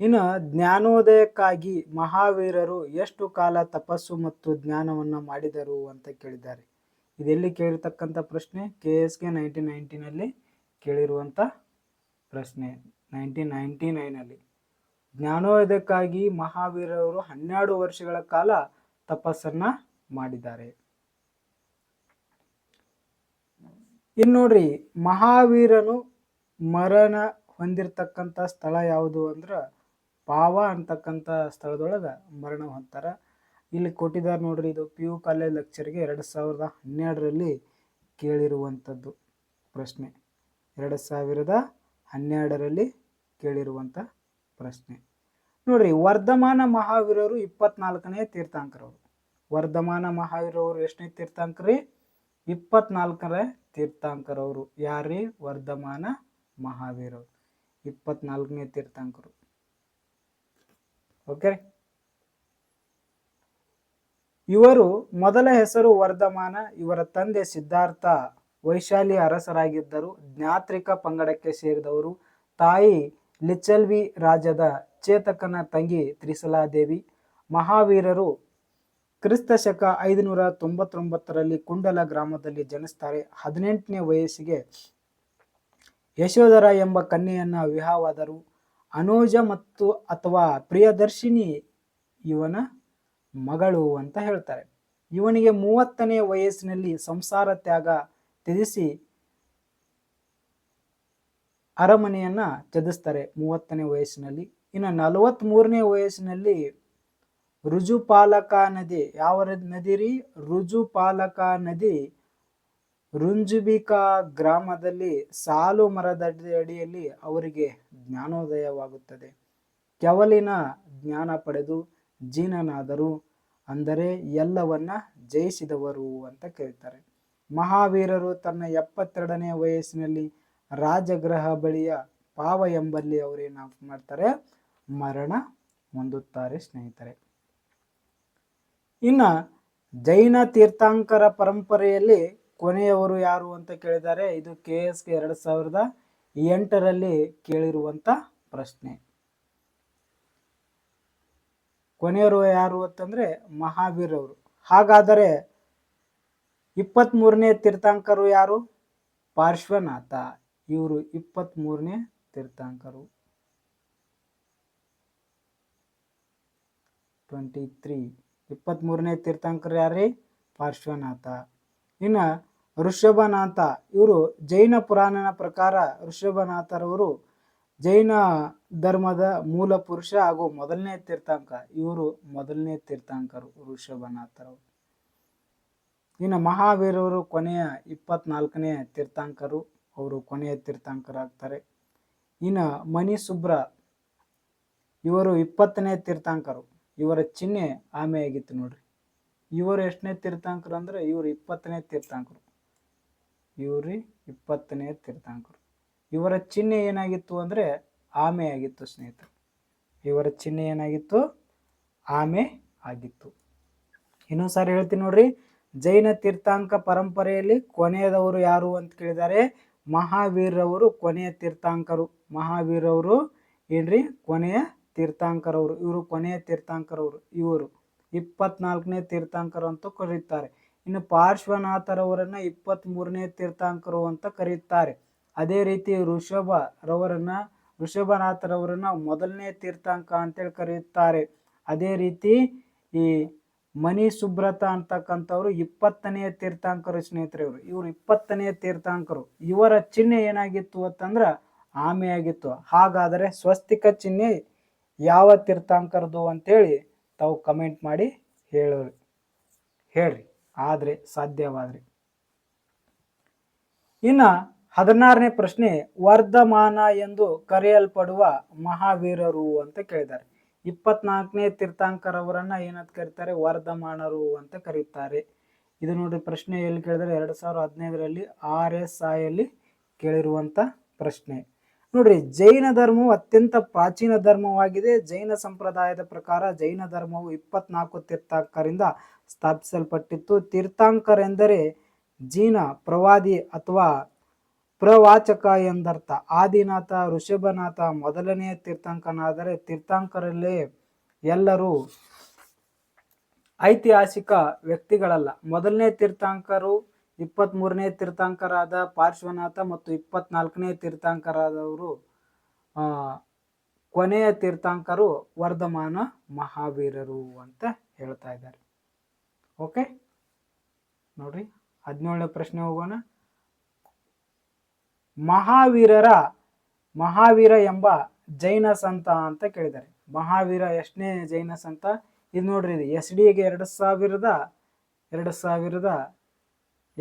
S1: ಇನ್ನು ಜ್ಞಾನೋದಯಕ್ಕಾಗಿ ಮಹಾವೀರರು ಎಷ್ಟು ಕಾಲ ತಪಸ್ಸು ಮತ್ತು ಜ್ಞಾನವನ್ನು ಮಾಡಿದರು ಅಂತ ಕೇಳಿದ್ದಾರೆ. ಇದೆಲ್ಲಿ ಕೇಳಿರ್ತಕ್ಕಂಥ ಪ್ರಶ್ನೆ? ಕೆ ಎಸ್ ಕೆ ನೈನ್ಟೀನ್ ನೈನ್ಟೀನಲ್ಲಿ ಕೇಳಿರುವಂಥ ಪ್ರಶ್ನೆ. Nineteen ninety ನೈನಲ್ಲಿ. ಜ್ಞಾನೋದಯಕ್ಕಾಗಿ ಮಹಾವೀರರು ಹನ್ನೆರಡು ವರ್ಷಗಳ ಕಾಲ ತಪಸ್ಸನ್ನ ಮಾಡಿದ್ದಾರೆ. ಇನ್ನು ನೋಡ್ರಿ, ಮಹಾವೀರನು ಮರಣ ಹೊಂದಿರತಕ್ಕಂಥ ಸ್ಥಳ ಯಾವುದು ಅಂದ್ರೆ ಪಾವ ಅಂತಕ್ಕಂಥ ಸ್ಥಳದೊಳಗೆ ಮರಣ ಹೊಂತಾರ ಇಲ್ಲಿ ಕೊಟ್ಟಿದ್ದಾರೆ ನೋಡ್ರಿ, ಇದು ಪಿ ಯು ಕಾಲೇಜ್ ಲೆಕ್ಚರ್ಗೆ ಎರಡು ಸಾವಿರದ ಹನ್ನೆರಡರಲ್ಲಿ ಕೇಳಿರುವಂಥದ್ದು ಪ್ರಶ್ನೆ. ಎರಡು ಸಾವಿರದ ಹನ್ನೆರಡರಲ್ಲಿ ಕೇಳಿರುವಂಥ ಪ್ರಶ್ನೆ. ನೋಡ್ರಿ, ವರ್ಧಮಾನ ಮಹಾವೀರರು ಇಪ್ಪತ್ನಾಲ್ಕನೇ ತೀರ್ಥಾಂಕರವರು ವರ್ಧಮಾನ ಮಹಾವೀರವರು ಎಷ್ಟನೇ ತೀರ್ಥಾಂಕರಿ? ಇಪ್ಪತ್ನಾಲ್ಕನೇ ತೀರ್ಥಾಂಕರವರು ಯಾರೀ ವರ್ಧಮಾನ ಮಹಾವೀರರು. ಇಪ್ಪತ್ನಾಲ್ಕನೇ ತೀರ್ಥಾಂಕರು. ಓಕೆ ಇವರು ಮೊದಲ ಹೆಸರು ವರ್ಧಮಾನ, ಇವರ ತಂದೆ ಸಿದ್ಧಾರ್ಥ, ವೈಶಾಲಿ ಅರಸರಾಗಿದ್ದರು, ಜ್ಞಾತ್ರಿಕ ಪಂಗಡಕ್ಕೆ ಸೇರಿದವರು, ತಾಯಿ ಲಿಚಲ್ವಿ ರಾಜದ ಚೇತಕನ ತಂಗಿ ತ್ರಿಸಲಾದೇವಿ ಮಹಾವೀರರು ಕ್ರಿಸ್ತ ಶಕ ಐದುನೂರ ತೊಂಬತ್ತೊಂಬತ್ತರಲ್ಲಿ ಕುಂಡಲ ಗ್ರಾಮದಲ್ಲಿ ಜನಿಸ್ತಾರೆ. ಹದಿನೆಂಟನೇ ವಯಸ್ಸಿಗೆ ಯಶೋಧರ ಎಂಬ ಕನ್ಯೆಯನ್ನ ವಿವಾಹವಾದರು. ಅನೋಜ ಮತ್ತು ಅಥವಾ ಪ್ರಿಯದರ್ಶಿನಿ ಇವನ ಮಗಳು ಅಂತ ಹೇಳ್ತಾರೆ. ಇವನಿಗೆ ಮೂವತ್ತನೇ ವಯಸ್ಸಿನಲ್ಲಿ ಸಂಸಾರ ತ್ಯಾಗ ತ್ಯಜಿಸಿ ಅರಮನೆಯನ್ನ ತ್ಯಜಿಸ್ತಾರೆ ಮೂವತ್ತನೇ ವಯಸ್ಸಿನಲ್ಲಿ. ಇನ್ನು ನಲವತ್ತ್ ಮೂರನೇ ವಯಸ್ಸಿನಲ್ಲಿ ರುಜುಪಾಲಕ ನದಿ, ಯಾವ ನದಿ ರೀ? ರುಜುಪಾಲಕ ನದಿ, ರುಂಜುಬಿಕಾ ಗ್ರಾಮದಲ್ಲಿ ಸಾಲು ಮರದ ಅಡಿಯಲ್ಲಿ ಅವರಿಗೆ ಜ್ಞಾನೋದಯವಾಗುತ್ತದೆ. ಕೆವಲಿನ ಜ್ಞಾನ ಪಡೆದು ಜೀನನಾದರು ಅಂದರೆ ಎಲ್ಲವನ್ನ ಜಯಿಸಿದವರು ಅಂತ ಕರೀತಾರೆ ಮಹಾವೀರರು ತನ್ನ ಎಪ್ಪತ್ತೆರಡನೇ ವಯಸ್ಸಿನಲ್ಲಿ ರಾಜಗೃಹ ಬಳಿಯ ಪಾವ ಎಂಬಲ್ಲಿ ಅವರೇನು ಮಾಡ್ತಾರೆ. ಮರಣ ಹೊಂದುತ್ತಾರೆ ಸ್ನೇಹಿತರೆ. ಇನ್ನ ಜೈನ ತೀರ್ಥಾಂಕರ ಪರಂಪರೆಯಲ್ಲಿ ಕೊನೆಯವರು ಯಾರು ಅಂತ ಕೇಳಿದ್ದಾರೆ ಇದು ಕೆ ಎಸ್ ಕೆ ಎರಡು ಸಾವಿರದ ಎಂಟರಲ್ಲಿ ಕೇಳಿರುವಂತ ಪ್ರಶ್ನೆ. ಕೊನೆಯವರು ಯಾರು ಅಂತಂದ್ರೆ ಮಹಾವೀರವರು ಹಾಗಾದರೆ ಇಪ್ಪತ್ತ್ಮೂರನೇ ತೀರ್ಥಾಂಕರು ಯಾರು? ಪಾರ್ಶ್ವನಾಥ. ಇವರು ಇಪ್ಪತ್ತ್ಮೂರನೇ ತೀರ್ಥಾಂಕರು. ಟ್ವೆಂಟಿ ತ್ರೀ ಇಪ್ಪತ್ತ್ ಮೂರನೇ ಯಾರ್ರಿ? ಯಾರೇ ಪಾರ್ಶ್ವನಾಥ. ಇನ್ನು ಋಷಭನಾಥ. ಇವರು ಜೈನ ಪುರಾಣನ ಪ್ರಕಾರ ಋಷಭನಾಥರವರು ಜೈನ ಧರ್ಮದ ಮೂಲ ಪುರುಷ ಹಾಗೂ ಮೊದಲನೇ ತೀರ್ಥಾಂಕ. ಇವರು ಮೊದಲನೇ ತೀರ್ಥಾಂಕರು ಋಷಭನಾಥರವರು. ಇನ್ನು ಮಹಾವೀರವರು ಕೊನೆಯ ಇಪ್ಪತ್ನಾಲ್ಕನೇ ತೀರ್ಥಾಂಕರು. ಅವರು ಕೊನೆಯ ತೀರ್ಥಾಂಕರಾಗ್ತಾರೆ. ಇನ್ನು ಮಣಿಸುಬ್ರ. ಇವರು ಇಪ್ಪತ್ತನೇ ತೀರ್ಥಾಂಕರು. ಇವರ ಚಿಹ್ನೆ ಆಮೆ ಆಗಿತ್ತು ನೋಡ್ರಿ. ಇವರು ಎಷ್ಟನೇ ತೀರ್ಥಾಂಕರು ಅಂದ್ರೆ ಇವರು ಇಪ್ಪತ್ತನೇ ತೀರ್ಥಾಂಕರು. ಇವ್ರಿ ಇಪ್ಪತ್ತನೇ ತೀರ್ಥಾಂಕರು. ಇವರ ಚಿಹ್ನೆ ಏನಾಗಿತ್ತು ಅಂದರೆ ಆಮೆ ಆಗಿತ್ತು ಸ್ನೇಹಿತರು. ಇವರ ಚಿಹ್ನೆ ಏನಾಗಿತ್ತು? ಆಮೆ ಆಗಿತ್ತು. ಇನ್ನೊಂದು ಸಾರಿ ಹೇಳ್ತೀನಿ ನೋಡ್ರಿ. ಜೈನ ತೀರ್ಥಾಂಕ ಪರಂಪರೆಯಲ್ಲಿ ಕೊನೆಯದವರು ಯಾರು ಅಂತ ಕೇಳಿದ್ದಾರೆ ಮಹಾವೀರವರು ಕೊನೆಯ ತೀರ್ಥಾಂಕರು. ಮಹಾವೀರವರು ಏನ್ರಿ? ಕೊನೆಯ ತೀರ್ಥಾಂಕರವರು, ಇವರು ಕೊನೆಯ ತೀರ್ಥಾಂಕರವರು, ಇವರು. ಇಪ್ಪತ್ನಾಲ್ಕನೇ ತೀರ್ಥಾಂಕರು ಅಂತ ಕರೆಯುತ್ತಾರೆ ಇನ್ನು ಪಾರ್ಶ್ವನಾಥರವರನ್ನ ಇಪ್ಪತ್ತ್ ಮೂರನೇ ತೀರ್ಥಾಂಕರು ಅಂತ ಕರೆಯುತ್ತಾರೆ ಅದೇ ರೀತಿ ಋಷಭ ರವರನ್ನ, ಋಷಭನಾಥರವರನ್ನ ಮೊದಲನೇ ತೀರ್ಥಾಂಕ ಅಂತೇಳಿ ಕರೆಯುತ್ತಾರೆ ಅದೇ ರೀತಿ ಈ ಮಣಿ ಸುಬ್ರತ ಅಂತಕ್ಕಂಥವ್ರು ಇಪ್ಪತ್ತನೆಯ ತೀರ್ಥಾಂಕರು ಸ್ನೇಹಿತರೆ ಇವರು. ಇವರು ಇಪ್ಪತ್ತನೇ ತೀರ್ಥಾಂಕರು. ಇವರ ಚಿಹ್ನೆ ಏನಾಗಿತ್ತು ಅಂತಂದ್ರ ಆಮೆ ಆಗಿತ್ತು ಹಾಗಾದರೆ ಸ್ವಸ್ತಿಕ ಚಿಹ್ನೆ ಯಾವ ತೀರ್ಥಾಂಕರದು ಅಂತೇಳಿ ತಾವು ಕಮೆಂಟ್ ಮಾಡಿ ಹೇಳೋರಿ ಹೇಳ್ರಿ. ಆದರೆ ಸಾಧ್ಯವಾದ್ರಿ. ಇನ್ನು ಹದಿನಾರನೇ ಪ್ರಶ್ನೆ, ವರ್ಧಮಾನ ಎಂದು ಕರೆಯಲ್ಪಡುವ ಮಹಾವೀರರು ಅಂತ ಕೇಳಿದ್ದಾರೆ. ಇಪ್ಪತ್ನಾಲ್ಕನೇ ತೀರ್ಥಾಂಕರವರನ್ನ ಏನಂತ ಕರೀತಾರೆ? ವರ್ಧಮಾನರು ಅಂತ ಕರೀತಾರೆ. ಇದು ನೋಡಿ ಪ್ರಶ್ನೆ ಎಲ್ಲಿ ಕೇಳಿದ್ರೆ ಎರಡು ಸಾವಿರದ ಹದಿನೈದರಲ್ಲಿ ಆರ್ ಎಸ್ ಐಯಲ್ಲಿ ಕೇಳಿರುವಂತ ಪ್ರಶ್ನೆ. ನೋಡ್ರಿ, ಜೈನ ಧರ್ಮವು ಅತ್ಯಂತ ಪ್ರಾಚೀನ ಧರ್ಮವಾಗಿದೆ. ಜೈನ ಸಂಪ್ರದಾಯದ ಪ್ರಕಾರ ಜೈನ ಧರ್ಮವು ಇಪ್ಪತ್ನಾಲ್ಕು ತೀರ್ಥಾಂಕರಿಂದ ಸ್ಥಾಪಿಸಲ್ಪಟ್ಟಿತ್ತು. ತೀರ್ಥಾಂಕರೆಂದರೆ ಜೀನ ಪ್ರವಾದಿ ಅಥವಾ ಪ್ರವಾಚಕ ಎಂದರ್ಥ. ಆದಿನಾಥ, ಋಷಭನಾಥ ಮೊದಲನೆಯ ತೀರ್ಥಾಂಕನಾದರೆ ತೀರ್ಥಾಂಕರಲ್ಲೇ ಎಲ್ಲರೂ ಐತಿಹಾಸಿಕ ವ್ಯಕ್ತಿಗಳಲ್ಲ. ಮೊದಲನೇ ತೀರ್ಥಾಂಕರು ಇಪ್ಪತ್ತ್ ಮೂರನೇ ತೀರ್ಥಾಂಕರಾದ ಪಾರ್ಶ್ವನಾಥ ಮತ್ತು ಇಪ್ಪತ್ನಾಲ್ಕನೇ ತೀರ್ಥಂಕರಾದವರು ಕೊನೆಯ ತೀರ್ಥಂಕರು ವರ್ಧಮಾನ ಮಹಾವೀರರು ಅಂತ ಹೇಳ್ತಾ ಇದ್ದಾರೆ. ಓಕೆ? ನೋಡ್ರಿ, ಹದಿನೇಳನೇ ಪ್ರಶ್ನೆ ಹೋಗೋಣ. ಮಹಾವೀರರ, ಮಹಾವೀರ ಎಂಬ ಜೈನ ಸಂತ ಅಂತ ಕೇಳಿದ್ದಾರೆ. ಮಹಾವೀರ ಎಷ್ಟನೇ ಜೈನ ಸಂತ? ಇದು ನೋಡ್ರಿ ಎಸ್ ಡಿಗೆ ಎರಡು ಸಾವಿರದ ಎರಡು ಸಾವಿರದ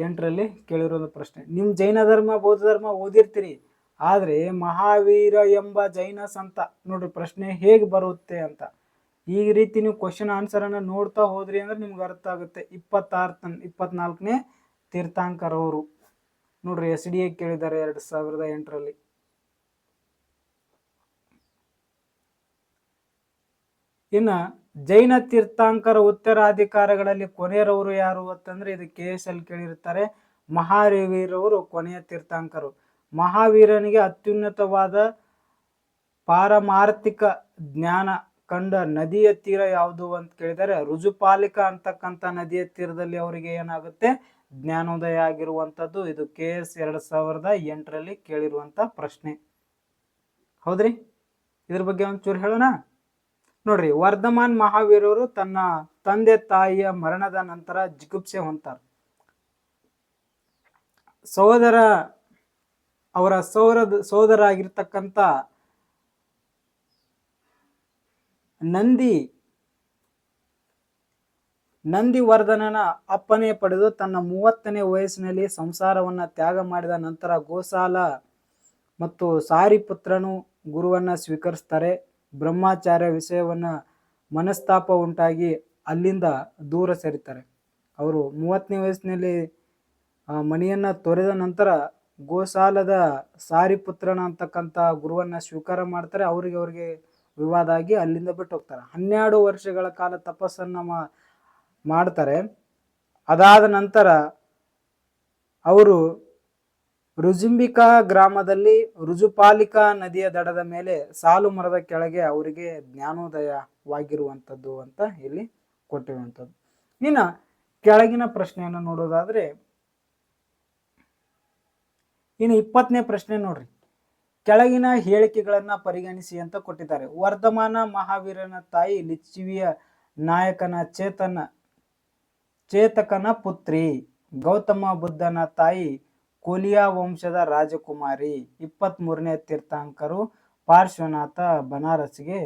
S1: ಎಂಟರಲ್ಲಿ ಕೇಳಿರೋದು ಪ್ರಶ್ನೆ. ನಿಮ್ಮ ಜೈನ ಧರ್ಮ, ಬೌದ್ಧ ಧರ್ಮ ಓದಿರ್ತೀರಿ, ಆದರೆ ಮಹಾವೀರ ಎಂಬ ಜೈನ ಸಂತ, ನೋಡ್ರಿ ಪ್ರಶ್ನೆ ಹೇಗೆ ಬರುತ್ತೆ ಅಂತ. ಈ ರೀತಿ ನೀವು ಕ್ವಶನ್ ಆನ್ಸರನ್ನು ನೋಡ್ತಾ ಹೋದ್ರಿ ಅಂದ್ರೆ ನಿಮ್ಗೆ ಅರ್ಥ ಆಗುತ್ತೆ. ಇಪ್ಪತ್ತಾರು ತನ್ ಇಪ್ಪತ್ನಾಲ್ಕನೇ ತೀರ್ಥಾಂಕರವರು. ನೋಡ್ರಿ ಎಸ್ ಡಿ ಎ ಕೇಳಿದ್ದಾರೆ ಎರಡು ಸಾವಿರದ ಎಂಟರಲ್ಲಿ. ಇನ್ನ ಜೈನ ತೀರ್ಥಾಂಕರ ಉತ್ತರಾಧಿಕಾರಿಗಳಲ್ಲಿ ಕೊನೆಯರವರು ಯಾರು ಅಂತಂದ್ರೆ ಇದು ಕೆ ಎಸ್ ಎಲ್ ಕೇಳಿರ್ತಾರೆ ಮಹಾವೀರವರು ಕೊನೆಯ ತೀರ್ಥಾಂಕರು. ಮಹಾವೀರನಿಗೆ ಅತ್ಯುನ್ನತವಾದ ಪಾರಮಾರ್ಥಿಕ ಜ್ಞಾನ ಕಂಡ ನದಿಯ ತೀರ ಯಾವುದು ಅಂತ ಕೇಳಿದರೆ ರುಜುಪಾಲಿಕ ಅಂತಕ್ಕಂಥ ನದಿಯ ತೀರದಲ್ಲಿ ಅವರಿಗೆ ಏನಾಗುತ್ತೆ? ಜ್ಞಾನೋದಯ ಆಗಿರುವಂಥದ್ದು. ಇದು ಕೆ ಎಸ್ ಎರಡು ಸಾವಿರದ ಎಂಟರಲ್ಲಿ ಕೇಳಿರುವಂಥ ಪ್ರಶ್ನೆ. ಹೌದ್ರಿ? ಇದ್ರ ಬಗ್ಗೆ ಒಂಚೂರು ಹೇಳೋಣ? ನೋಡ್ರಿ, ವರ್ಧಮಾನ್ ಮಹಾವೀರರು ತನ್ನ ತಂದೆ ತಾಯಿಯ ಮರಣದ ನಂತರ ಜಿಗುಪ್ಸೆ ಹೊಂತಾರೆ ಸಹೋದರ, ಅವರ ಸೋದರ ಸೋದರ ಆಗಿರ್ತಕ್ಕಂಥ ನಂದಿ ವರ್ಧನನ ಅಪ್ಪನೆ ಪಡೆದು ತನ್ನ ಮೂವತ್ತನೇ ವಯಸ್ಸಿನಲ್ಲಿ ಸಂಸಾರವನ್ನ ತ್ಯಾಗ ಮಾಡಿದ ನಂತರ ಗೋಸಾಲ ಮತ್ತು ಸಾರಿಪುತ್ರನು ಗುರುವನ್ನ ಸ್ವೀಕರಿಸ್ತಾರೆ. ಬ್ರಹ್ಮಚಾರ್ಯ ವಿಷಯವನ್ನ ಮನಸ್ತಾಪ ಉಂಟಾಗಿ ಅಲ್ಲಿಂದ ದೂರ ಸರಿತಾರೆ ಅವರು ಮೂವತ್ತನೇ ವಯಸ್ಸಿನಲ್ಲಿ ಮನೆಯನ್ನ ತೊರೆದ ನಂತರ ಗೋಸಾಲದ ಸಾರಿಪುತ್ರನ ಅಂತಕ್ಕಂಥ ಗುರುವನ್ನ ಸ್ವೀಕಾರ ಮಾಡ್ತಾರೆ. ಅವರಿಗೆ ಅವರಿಗೆ ವಿವಾದ ಆಗಿ ಅಲ್ಲಿಂದ ಬಿಟ್ಟು ಹೋಗ್ತಾರೆ. ಹನ್ನೆರಡು ವರ್ಷಗಳ ಕಾಲ ತಪಸ್ಸನ್ನ ಮಾಡ್ತಾರೆ. ಅದಾದ ನಂತರ ಅವರು ರುಜುಂಬಿಕಾ ಗ್ರಾಮದಲ್ಲಿ ರುಜುಪಾಲಿಕಾ ನದಿಯ ದಡದ ಮೇಲೆ ಸಾಲು ಮರದ ಕೆಳಗೆ ಅವರಿಗೆ ಜ್ಞಾನೋದಯವಾಗಿರುವಂಥದ್ದು ಅಂತ ಇಲ್ಲಿ ಕೊಟ್ಟಿರುವಂಥದ್ದು. ಇನ್ನು ಕೆಳಗಿನ ಪ್ರಶ್ನೆಯನ್ನು ನೋಡೋದಾದ್ರೆ, ಇನ್ನು ಇಪ್ಪತ್ತನೇ ಪ್ರಶ್ನೆ ನೋಡ್ರಿ. ಕೆಳಗಿನ ಹೇಳಿಕೆಗಳನ್ನ ಪರಿಗಣಿಸಿ ಅಂತ ಕೊಟ್ಟಿದ್ದಾರೆ. ವರ್ಧಮಾನ ಮಹಾವೀರನ ತಾಯಿ ಲಿಚ್ಚಿವಿಯ ನಾಯಕನ ಚೇತನ, ಚೇತಕನ ಪುತ್ರಿ ಗೌತಮ ಬುದ್ಧನ ತಾಯಿ ಕೋಲಿಯಾ ವಂಶದ ರಾಜಕುಮಾರಿ ಇಪ್ಪತ್ತ್ ಮೂರನೇ ತೀರ್ಥಾಂಕರು ಪಾರ್ಶ್ವನಾಥ ಬನಾರಸ್ಗೆ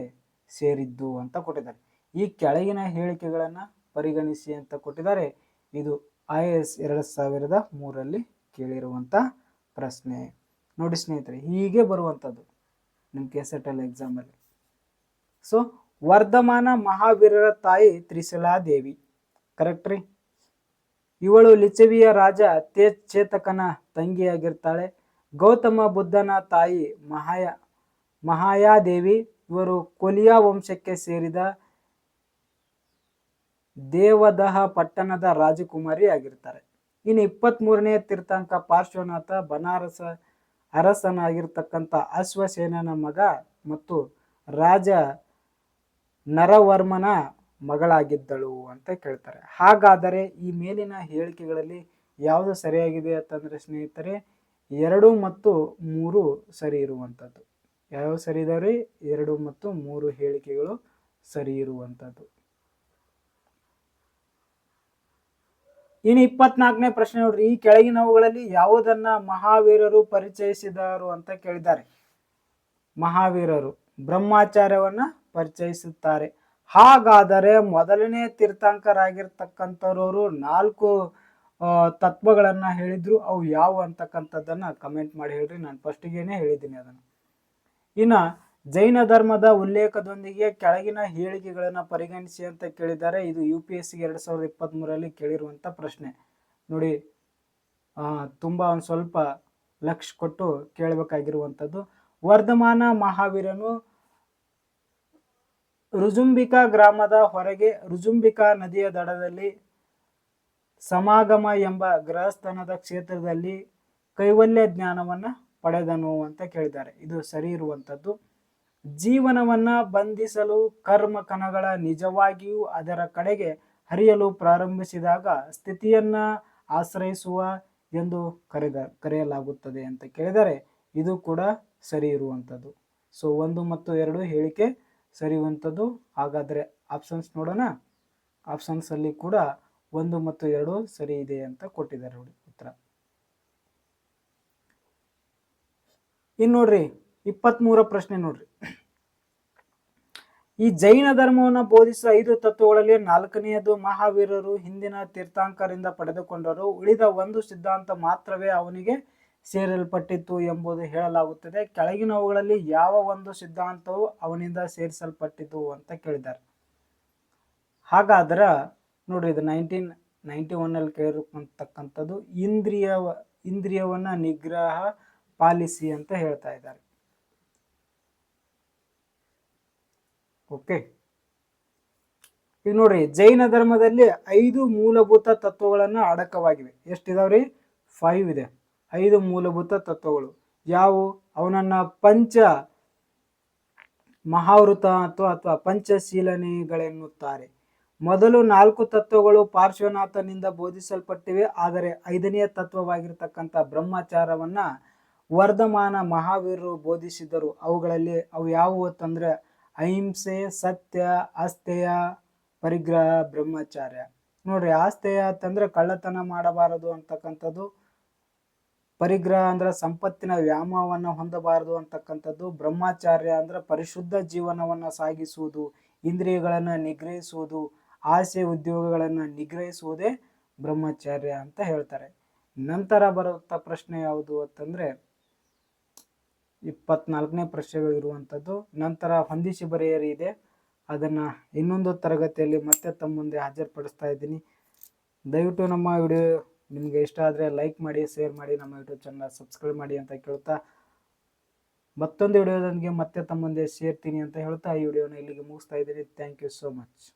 S1: ಸೇರಿದ್ದು ಅಂತ ಕೊಟ್ಟಿದ್ದಾರೆ. ಈ ಕೆಳಗಿನ ಹೇಳಿಕೆಗಳನ್ನು ಪರಿಗಣಿಸಿ ಅಂತ ಕೊಟ್ಟಿದ್ದಾರೆ. ಇದು ಐ ಎಸ್ ಎರಡು ಸಾವಿರದ ಮೂರಲ್ಲಿ ಕೇಳಿರುವಂಥ ಪ್ರಶ್ನೆ. ನೋಡಿ ಸ್ನೇಹಿತರೆ, ಹೀಗೆ ಬರುವಂಥದ್ದು ನಿಮ್ಮ ಎಲ್ ಎಕ್ಸಾಮಲ್ಲಿ ಸೊ ವರ್ಧಮಾನ ಮಹಾವೀರರ ತಾಯಿ ತ್ರಿಶಲಾದೇವಿ ಕರೆಕ್ಟ್ ರೀ? ಇವಳು ಲಿಚವಿಯ ರಾಜ ತೇಜ್ ಚೇತಕನ ತಂಗಿಯಾಗಿರ್ತಾಳೆ. ಗೌತಮ ಬುದ್ಧನ ತಾಯಿ ಮಹಾಯ, ಮಹಾಯಾದೇವಿ, ಇವರು ಕೊಲಿಯಾ ವಂಶಕ್ಕೆ ಸೇರಿದ ದೇವದಹ ಪಟ್ಟಣದ ರಾಜಕುಮಾರಿ ಆಗಿರ್ತಾರೆ. ಇನ್ನು ಇಪ್ಪತ್ತ್ ಮೂರನೇ ತೀರ್ಥಾಂಕ ಪಾರ್ಶ್ವನಾಥ, ಬನಾರಸ ಅರಸನಾಗಿರ್ತಕ್ಕಂಥ ಅಶ್ವಸೇನನ ಮಗ ಮತ್ತು ರಾಜ ನರವರ್ಮನ ಮಗಳಾಗಿದ್ದಳು ಅಂತ ಕೇಳ್ತಾರೆ. ಹಾಗಾದರೆ ಈ ಮೇಲಿನ ಹೇಳಿಕೆಗಳಲ್ಲಿ ಯಾವುದು ಸರಿಯಾಗಿದೆ ಅಂತಂದರೆ ಸ್ನೇಹಿತರೆ, ಎರಡು ಮತ್ತು ಮೂರು ಸರಿ ಇರುವಂಥದ್ದು. ಯಾವ ಸರಿ ಇದಾವ್ರಿ ಎರಡು ಮತ್ತು ಮೂರು ಹೇಳಿಕೆಗಳು ಸರಿ ಇರುವಂಥದ್ದು. ಇನ್ನು ಇಪ್ಪತ್ನಾಲ್ಕನೇ ಪ್ರಶ್ನೆ ನೋಡ್ರಿ. ಈ ಕೆಳಗಿನವುಗಳಲ್ಲಿ ಯಾವುದನ್ನ ಮಹಾವೀರರು ಪರಿಚಯಿಸಿದರು ಅಂತ ಕೇಳಿದ್ದಾರೆ. ಮಹಾವೀರರು ಬ್ರಹ್ಮಾಚಾರ್ಯವನ್ನ ಪರಿಚಯಿಸುತ್ತಾರೆ. ಹಾಗಾದರೆ ಮೊದಲನೇ ತೀರ್ಥಾಂಕರಾಗಿರ್ತಕ್ಕಂಥವ್ರವರು ನಾಲ್ಕು ತತ್ವಗಳನ್ನು ಹೇಳಿದ್ರು, ಅವು ಯಾವ ಅಂತಕ್ಕಂಥದ್ದನ್ನ ಕಮೆಂಟ್ ಮಾಡಿ ಹೇಳ್ರಿ. ನಾನು ಫಸ್ಟಿಗೇನೆ ಹೇಳಿದ್ದೀನಿ ಅದನ್ನು. ಇನ್ನ ಜೈನ ಧರ್ಮದ ಉಲ್ಲೇಖದೊಂದಿಗೆ ಕೆಳಗಿನ ಹೇಳಿಕೆಗಳನ್ನು ಪರಿಗಣಿಸಿ ಅಂತ ಕೇಳಿದ್ದಾರೆ. ಇದು ಯು ಪಿ ಎಸ್ ಸಿ ಎರಡು ಸಾವಿರದ ಇಪ್ಪತ್ತ್ಮೂರಲ್ಲಿ ಕೇಳಿರುವಂಥ ಪ್ರಶ್ನೆ. ನೋಡಿ ತುಂಬಾ ಒಂದು ಸ್ವಲ್ಪ ಲಕ್ಷ ಕೊಟ್ಟು ಕೇಳಬೇಕಾಗಿರುವಂಥದ್ದು. ವರ್ಧಮಾನ ಮಹಾವೀರನು ರುಜುಂಬಿಕಾ ಗ್ರಾಮದ ಹೊರಗೆ ರುಜುಂಬಿಕಾ ನದಿಯ ದಡದಲ್ಲಿ ಸಮಾಗಮ ಎಂಬ ಗೃಹಸ್ಥಾನದ ಕ್ಷೇತ್ರದಲ್ಲಿ ಕೈವಲ್ಯ ಜ್ಞಾನವನ್ನು ಪಡೆದನು ಅಂತ ಕೇಳಿದ್ದಾರೆ. ಇದು ಸರಿ ಇರುವಂಥದ್ದು ಜೀವನವನ್ನ ಬಂಧಿಸಲು ಕರ್ಮ ಕಣಗಳ ನಿಜವಾಗಿಯೂ ಅದರ ಕಡೆಗೆ ಹರಿಯಲು ಪ್ರಾರಂಭಿಸಿದಾಗ ಸ್ಥಿತಿಯನ್ನ ಆಶ್ರಯಿಸುವ ಎಂದು ಕರೆದ, ಕರೆಯಲಾಗುತ್ತದೆ ಅಂತ ಕೇಳಿದರೆ ಇದು ಕೂಡ ಸರಿ ಇರುವಂಥದ್ದು ಸೊ ಒಂದು ಮತ್ತು ಎರಡು ಹೇಳಿಕೆ ಸರಿಯುವಂಥದ್ದು ಹಾಗಾದರೆ ಆಪ್ಷನ್ಸ್ ನೋಡೋಣ. ಆಪ್ಷನ್ಸ್ ಅಲ್ಲಿ ಕೂಡ ಒಂದು ಮತ್ತು ಎರಡು ಸರಿ ಇದೆ ಅಂತ ಕೊಟ್ಟಿದ್ದಾರೆ ನೋಡಿ ಉತ್ತರ. ಇನ್ನು ನೋಡ್ರಿ, ಇಪ್ಪತ್ಮೂರ ಪ್ರಶ್ನೆ ನೋಡ್ರಿ. ಈ ಜೈನ ಧರ್ಮವನ್ನು ಬೋಧಿಸುವ ಐದು ತತ್ವಗಳಲ್ಲಿ ನಾಲ್ಕನೆಯದು ಮಹಾವೀರರು ಹಿಂದಿನ ತೀರ್ಥಾಂಕರಿಂದ ಪಡೆದುಕೊಂಡರು. ಉಳಿದ ಒಂದು ಸಿದ್ಧಾಂತ ಮಾತ್ರವೇ ಅವನಿಗೆ ಸೇರಲ್ಪಟ್ಟಿತ್ತು ಎಂಬುದು ಹೇಳಲಾಗುತ್ತದೆ. ಕೆಳಗಿನವುಗಳಲ್ಲಿ ಯಾವ ಒಂದು ಸಿದ್ಧಾಂತವು ಅವನಿಂದ ಸೇರಿಸಲ್ಪಟ್ಟಿತು ಅಂತ ಕೇಳಿದ್ದಾರೆ. ಹಾಗಾದ್ರೆ ನೋಡ್ರಿ ಇದು ನೈನ್ಟೀನ್ ನೈಂಟಿ ಒನ್ನಲ್ಲಿ ಕೇಳಿರ್ತಕ್ಕಂಥದ್ದು ಇಂದ್ರಿಯ ಇಂದ್ರಿಯವನ್ನು ನಿಗ್ರಹ ಪಾಲಿಸಿ ಅಂತ ಹೇಳ್ತಾ ಇದ್ದಾರೆ. ಓಕೆ. ಈಗ ನೋಡ್ರಿ ಜೈನ ಧರ್ಮದಲ್ಲಿ ಐದು ಮೂಲಭೂತ ತತ್ವಗಳನ್ನು ಅಡಕವಾಗಿವೆ. ಎಷ್ಟಿದಾವ್ರಿ? ಫೈವ್ ಇದೆ. ಐದು ಮೂಲಭೂತ ತತ್ವಗಳು. ಯಾವುವು? ಅವನನ್ನ ಪಂಚ ಮಹಾವೃತ ಅಥವಾ ಅಥವಾ ಪಂಚಶೀಲನೆಗಳೆನ್ನುತ್ತಾರೆ. ಮೊದಲು ನಾಲ್ಕು ತತ್ವಗಳು ಪಾರ್ಶ್ವನಾಥನಿಂದ ಬೋಧಿಸಲ್ಪಟ್ಟಿವೆ, ಆದರೆ ಐದನೆಯ ತತ್ವವಾಗಿರತಕ್ಕಂಥ ಬ್ರಹ್ಮಚಾರವನ್ನ ವರ್ಧಮಾನ ಮಹಾವೀರರು ಬೋಧಿಸಿದರು ಅವುಗಳಲ್ಲಿ ಅವು ಯಾವುವು ಅಂತಂದ್ರೆ, ಅಹಿಂಸೆ, ಸತ್ಯ ಆಸ್ತೆಯ ಪರಿಗ್ರಹ, ಬ್ರಹ್ಮಚಾರ್ಯ. ನೋಡ್ರಿ ಆಸ್ತೆಯ ಅಂತಂದ್ರೆ ಕಳ್ಳತನ ಮಾಡಬಾರದು ಅಂತಕ್ಕಂಥದ್ದು ಪರಿಗ್ರಹ ಅಂದ್ರೆ ಸಂಪತ್ತಿನ ವ್ಯಾಮವನ್ನು ಹೊಂದಬಾರದು ಅಂತಕ್ಕಂಥದ್ದು. ಬ್ರಹ್ಮಚಾರ್ಯ ಅಂದ್ರೆ ಪರಿಶುದ್ಧ ಜೀವನವನ್ನ ಸಾಗಿಸುವುದು, ಇಂದ್ರಿಯಗಳನ್ನು ನಿಗ್ರಹಿಸುವುದು, ಆಸೆ ಉದ್ಯೋಗಗಳನ್ನು ನಿಗ್ರಹಿಸುವುದೇ ಬ್ರಹ್ಮಚಾರ್ಯ ಅಂತ ಹೇಳ್ತಾರೆ. ನಂತರ ಬರುವಂತ ಪ್ರಶ್ನೆ ಯಾವುದು ಅಂತಂದ್ರೆ, ಇಪ್ಪತ್ನಾಲ್ಕನೇ ಪ್ರಶ್ನೆಗಳು ಇರುವಂಥದ್ದು. ನಂತರ ಹೊಂದಿಸಿ ಬರೆಯರಿ ಇದೆ. ಅದನ್ನು ಇನ್ನೊಂದು ತರಗತಿಯಲ್ಲಿ ಮತ್ತೆ ತಮ್ಮ ಮುಂದೆ ಹಾಜರುಪಡಿಸ್ತಾ ಇದ್ದೀನಿ. ದಯವಿಟ್ಟು ನಮ್ಮ ವಿಡಿಯೋ ನಿಮಗೆ ಇಷ್ಟ ಆದರೆ ಲೈಕ್ ಮಾಡಿ ಶೇರ್ ಮಾಡಿ, ನಮ್ಮ ಯೂಟ್ಯೂಬ್ ಚಾನಲ್ ಸಬ್ಸ್ಕ್ರೈಬ್ ಮಾಡಿ ಅಂತ ಕೇಳ್ತಾ ಮತ್ತೊಂದು ವಿಡಿಯೋದೊಂದಿಗೆ ಮತ್ತೆ ತಮ್ಮೊಂದೇ ಮುಂದೆ ಸೇರ್ತೀನಿ ಅಂತ ಹೇಳ್ತಾ ಈ ವಿಡಿಯೋನ ಇಲ್ಲಿಗೆ ಮುಗಿಸ್ತಾ ಇದ್ದೀನಿ. Thank you so much